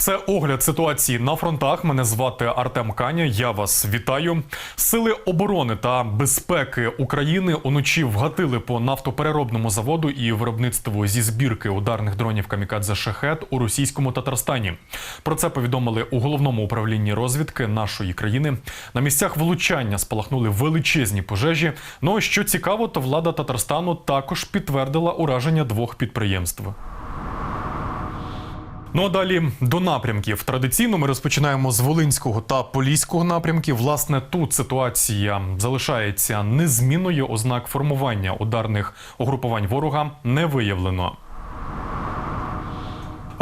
Це огляд ситуації на фронтах. Мене звати Артем Каня. Я вас вітаю. Сили оборони та безпеки України уночі вгатили по нафтопереробному заводу і виробництву зі збірки ударних дронів камікадзе шахет у російському Татарстані. Про це повідомили у головному управлінні розвідки нашої країни. На місцях влучання спалахнули величезні пожежі. Ну що цікаво, то влада Татарстану також підтвердила ураження двох підприємств. Ну а далі до напрямків. Традиційно ми розпочинаємо з Волинського та Поліського напрямків. Власне, тут ситуація залишається незмінною. Ознак формування ударних угрупувань ворога не виявлено.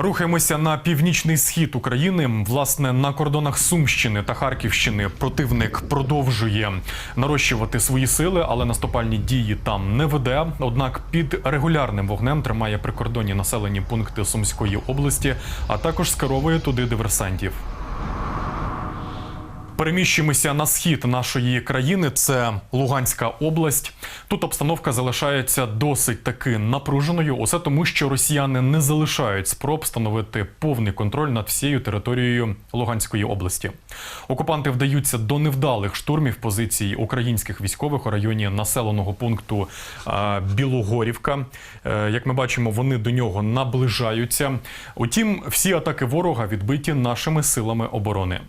Рухаємося на північний схід України. Власне, на кордонах Сумщини та Харківщини противник продовжує нарощувати свої сили, але наступальні дії там не веде. Однак під регулярним вогнем тримає прикордонні населені пункти Сумської області, а також скеровує туди диверсантів. Переміщуємося на схід нашої країни. Це Луганська область. Тут обстановка залишається досить таки напруженою. Усе тому, що росіяни не залишають спроб встановити повний контроль над всією територією Луганської області. Окупанти вдаються до невдалих штурмів позицій українських військових у районі населеного пункту Білогорівка. Е, Як ми бачимо, вони до нього наближаються. Утім, всі атаки ворога відбиті нашими силами оборони.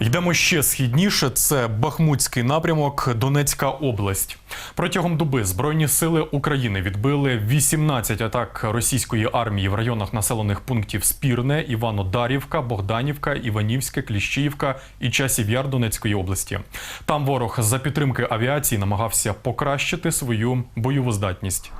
Йдемо ще східніше. Це Бахмутський напрямок, Донецька область. Протягом доби Збройні сили України відбили 18 атак російської армії в районах населених пунктів Спірне, Івано-Дарівка, Богданівка, Іванівське, Кліщіївка і Часів Яр Донецької області. Там ворог за підтримки авіації намагався покращити свою бойову здатність.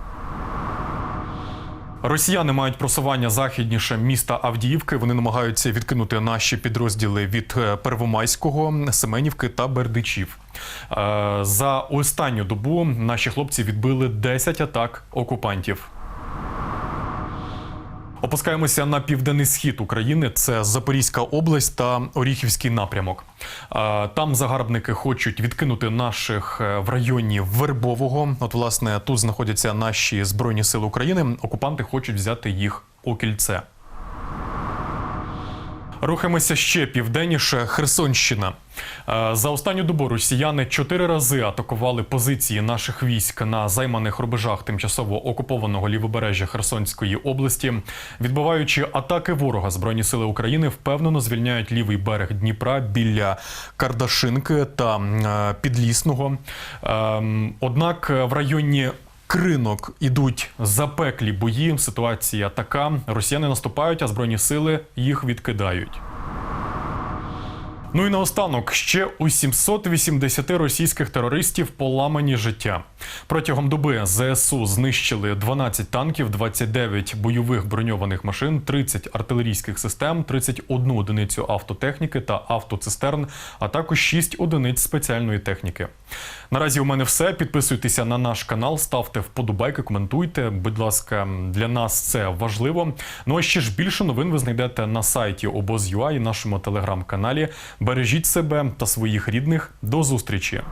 Росіяни мають просування західніше міста Авдіївки. Вони намагаються відкинути наші підрозділи від е, Первомайського, Семенівки та Бердичів. Е, За останню добу наші хлопці відбили 10 атак окупантів. Опускаємося на південний схід України. Це Запорізька область та Оріхівський напрямок. Там загарбники хочуть відкинути наших е, в районі Вербового. От, власне, тут знаходяться наші збройні сили України. Окупанти хочуть взяти їх у кільце. Рухаємося ще південніше. Херсонщина. Е, За останню добу росіяни чотири рази атакували позиції наших військ на займаних рубежах тимчасово окупованого лівобережжя Херсонської області. Відбиваючи атаки ворога, збройні сили України впевнено звільняють лівий берег Дніпра біля Кардашинки та е, Підлісного. Ем, Однак в районі Кринок ідуть запеклі бої. Ситуація така: росіяни наступають, а збройні сили їх відкидають. Ну і наостанок ще у 780 російських терористів поламані життя. Протягом доби ЗСУ знищили 12 танків, 29 бойових броньованих машин, 30 артилерійських систем, 31 одиницю автотехніки та автоцистерн, а також 6 одиниць спеціальної техніки. Наразі у мене все. Підписуйтеся на наш канал, ставте вподобайки, коментуйте. Будь ласка, для нас це важливо. Ну а ще ж більше новин ви знайдете на сайті обоз.ua і нашому телеграм-каналі. Бережіть себе та своїх рідних. До зустрічі!